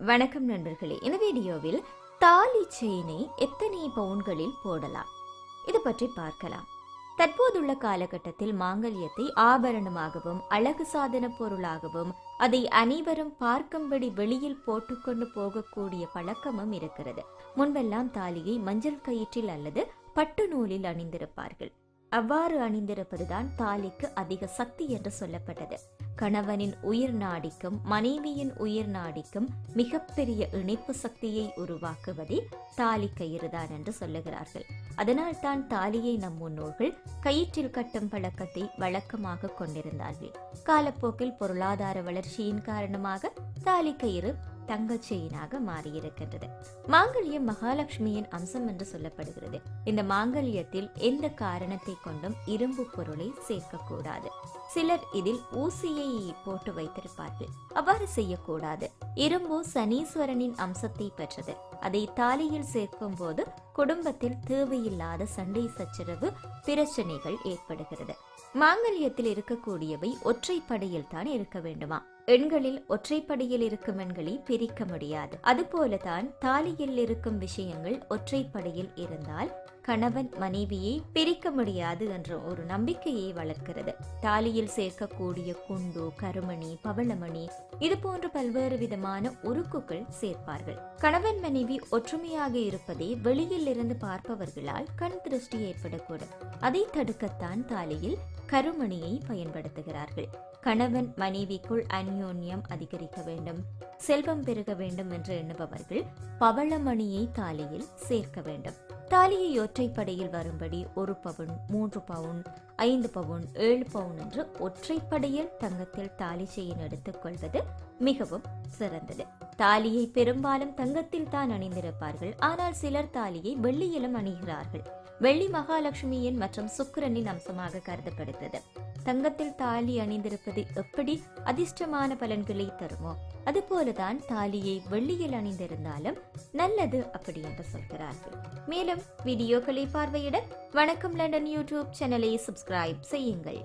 வணக்கம் நண்பர்களே. இந்த வீடியோவில் தாலி செயினை எத்தனை பவுன்களில் போடலாம்? இது பற்றி பார்க்கலாம். தற்போதுள்ள காலகட்டத்தில் மாங்கல்யத்தை ஆபரணமாகவும் அழகு சாதன பொருளாகவும் அதை அனைவரும் பார்க்கும்படி வெளியில் போட்டுக்கொண்டு போகக்கூடிய பழக்கமும் இருக்கிறது. முன்பெல்லாம் தாலியை மஞ்சள் கயிற்றில் அல்லது பட்டு நூலில் அணிந்திருப்பார்கள். அவ்வாறு அணிந்திருப்பதுதான் தாலிக்கு அதிக சக்தி என்று சொல்லப்பட்டது. கணவனின் உயிர் நாடிக்கும் மனைவியின் உயிர் நாடிக்கும் மிகப்பெரிய இணைப்பு சக்தியை உருவாக்குவதே தாலி கயிறுதான் என்று சொல்லுகிறார்கள். அதனால் தான் தாலியை நம் முன்னோர்கள் கயிற்றில் கட்டும் பழக்கத்தை வழக்கமாக கொண்டிருந்தார்கள். காலப்போக்கில் பொருளாதார வளர்ச்சியின் காரணமாக தாலி கயிறு தங்கச் செயினாக மாறியிருக்கின்றது. மாங்கல்யம் மகாலட்சுமியின் அம்சம் என்று சொல்லப்படுகிறது. இந்த மாங்கல்யத்தில் எந்த காரணத்தை கொண்டும் இரும்பு பொருளை சேர்க்கக்கூடாது சிலர் இதில் ஊசியை போட்டு வைத்திருப்பார்கள். அவ்வாறு செய்யக்கூடாது. இரும்பு சனீஸ்வரனின் அம்சத்தை பெற்றது. அதை தாலியில் சேர்க்கும் போது குடும்பத்தில் தேவையில்லாத சண்டை சச்சரவு பிரச்சனைகள் ஏற்படுகிறது. மாங்கல்யத்தில் இருக்கக்கூடியவை ஒற்றைப்படையில் தான் இருக்க வேண்டுமா? எண்களில் ஒற்றைப்படையில் இருக்கும் எண்களை பிரிக்க முடியாது. அதுபோலதான் தாலியில் இருக்கும் விஷயங்கள் ஒற்றைப்படையில் இருந்தால் கணவன் மனைவியை பிரிக்க முடியாது என்ற ஒரு நம்பிக்கையை வளர்க்கிறது. தாலியில் சேர்க்கக்கூடிய குண்டு கருமணி பவளமணி இது போன்ற பல்வேறு விதமான உருக்குகள் சேர்ப்பார்கள். கணவன் மனைவி ஒற்றுமையாக இருப்பதை வெளியில் இருந்து பார்ப்பவர்களால் கண் திருஷ்டி ஏற்படக்கூடும். அதை தடுக்கத்தான் தாலியில் கருமணியை பயன்படுத்துகிறார்கள். கணவன் மனைவிக்குள் அந்யோன்யம் அதிகரிக்க வேண்டும் செல்வம் பெருக வேண்டும் என்று எண்ணுபவர்கள் பவளமணியை தாலியில் சேர்க்க வேண்டும். தாலியை ஒற்றைப்படையில் வரும்படி ஒரு பவுன் மூன்று பவுன் ஐந்து பவுன் ஏழு பவுன் என்று ஒற்றைப்படையில் தங்கத்தில் தாலி செயின் எடுத்துக்கொள்வது மிகவும் சிறந்தது. தாலியை பெரும்பாலும் தங்கத்தில் தான் அணிந்திருப்பார்கள். ஆனால் சிலர் தாலியை வெள்ளியிலும் அணிகிறார்கள். வெள்ளி மகாலட்சுமியின் மற்றும் சுக்கிரனின் அம்சமாக கருதப்படுகிறது. தங்கத்தில் தாலி அணிந்திருப்பது எப்படி அதிர்ஷ்டமான பலன்களை தருமோ? அதுபோலதான் தாலியை வெள்ளியில் அணிந்திருந்தாலும் நல்லது அப்படி என்று சொல்கிறார்கள். மேலும் வீடியோக்களை பார்வையிட வணக்கம் லண்டன் யூடியூப் சேனலை சப்ஸ்கிரைப் செய்யுங்கள்.